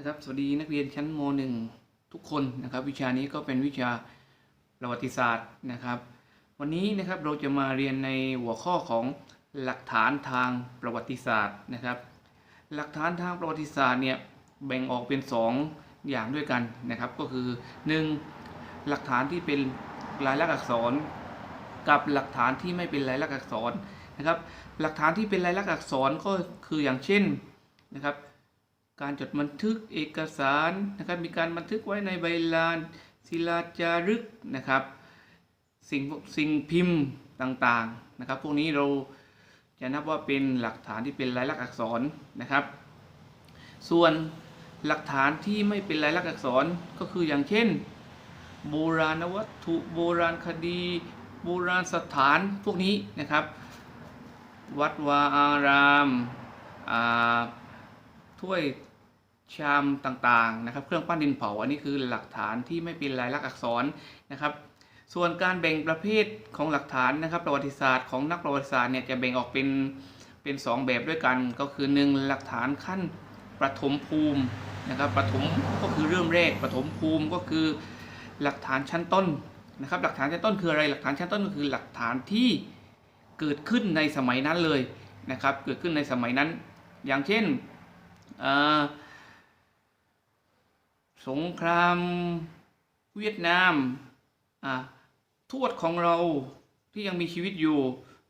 นะครับ สวัสดีนักเรียนชั้นม .1 ทุกคนนะครับ วิชานี้ก็เป็นวิชาประวัติศาสตร์นะครับ วันนี้นะครับเราจะมาเรียนในหัวข้อของหลักฐานทางประวัติศาสตร์นะครับ หลักฐานทางประวัติศาสตร์เนี่ยแบ่งออกเป็น 2 อย่างด้วยกันนะครับ ก็คือ 1. หลักฐานที่เป็นลายลักษณ์อักษร กับหลักฐานที่ไม่เป็นลายลักษณ์อักษรนะครับ หลักฐานที่เป็นลายลักษณ์อักษรก็คืออย่างเช่นนะครับ การจดบันทึกเอกสารนะครับ มีการบันทึกไว้ในใบลานศิลาจารึกนะครับ สิ่งสิ่งพิมพ์ต่างๆนะครับ พวกนี้เราจะนับว่าเป็นหลักฐานที่เป็นลายลักษณ์อักษรนะครับ ส่วนหลักฐานที่ไม่เป็นลายลักษณ์อักษรก็คืออย่างเช่น โบราณวัตถุโบราณคดี โบราณสถานพวกนี้นะครับ วัดวาอารามาถ้วย ชามต่างๆนะครับ เครื่องปั้นดินเผา อันนี้คือหลักฐานที่ไม่เป็นลายลักษณ์อักษรนะครับส่วนการแบ่งประเภทของหลักฐานนะครับ ประวัติศาสตร์ของนักประวัติศาสตร์เนี่ยจะแบ่งออกเป็นเป็นสองแบบด้วยกัน ก็คือหนึ่งหลักฐานขั้นประถมภูมินะครับประถมก็คือเริ่มแรกประถมภูมิก็คือหลักฐานชั้นต้นนะครับ หลักฐานชั้นต้นคืออะไรหลักฐานชั้นต้นก็คือหลักฐานที่เกิดขึ้นในสมัยนั้นเลยนะครับ เกิดขึ้นในสมัยนั้น อย่างเช่นอ่า สงครามเวียดนามอ่าทวดของเราที่ยังมีชีวิตอยู่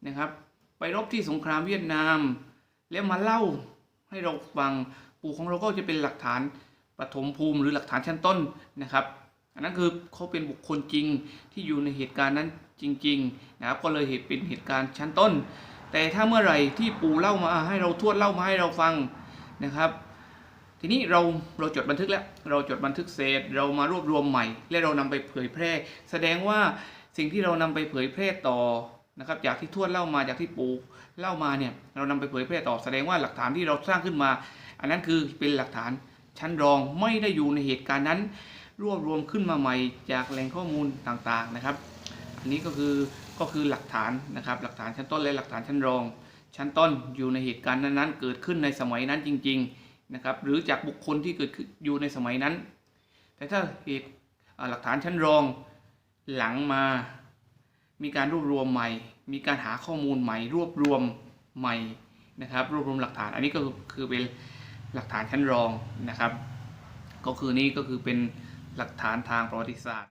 นะครับ ไปรบที่สงครามเวียดนาม แล้วมาเล่าให้เราฟังปู่ของเราก็จะเป็นหลักฐานปฐมภูมิหรือหลักฐานชั้นต้นนะครับ อันนั้นคือเขาเป็นบุคคลจริงที่อยู่ในเหตุการณ์นั้นจริง ๆ นะครับ ก็เลยเหตุเป็นเหตุการณ์ชั้นต้น แต่ถ้าเมื่อไหร่ที่ปู่เล่ามาให้เราทวดเล่ามาให้เราฟังนะครับ ทีนี้เราเราจดบันทึกแล้ว เราจดบันทึกเสร็จเรามารวบรวมใหม่ และเรานำไปเผยแพร่ แสดงว่าสิ่งที่เรานำไปเผยแพร่ต่อนะครับจากที่ทวดเล่ามาจากที่ปู่เล่ามาเนี่ยเรานำไปเผยแพร่ต่อแสดงว่าหลักฐานที่เราสร้างขึ้นมา อันนั้นคือเป็นหลักฐานชั้นรองไม่ได้อยู่ในเหตุการณ์นั้น รวบรวมขึ้นมาใหม่จากแหล่งข้อมูลต่างๆนะครับ อันนี้ก็คือก็คือหลักฐานนะครับหลักฐานชั้นต้นและหลักฐานชั้นรอง ชั้นต้นอยู่ในเหตุการณ์นั้นๆ เกิดขึ้นในสมัยนั้นจริง ๆ นะครับหรือจากบุคคลที่เกิดขึ้นอยู่ในสมัยนั้น แต่ถ้าเหตุอ่าหลักฐานชั้นรองหลังมา มีการรวบรวมใหม่ มีการหาข้อมูลใหม่ รวบรวมใหม่นะครับ รวบรวมหลักฐาน อันนี้ก็คือคือเป็นหลักฐานชั้นรองนะครับ ก็คือนี่ก็คือเป็นหลักฐานทางประวัติศาสตร์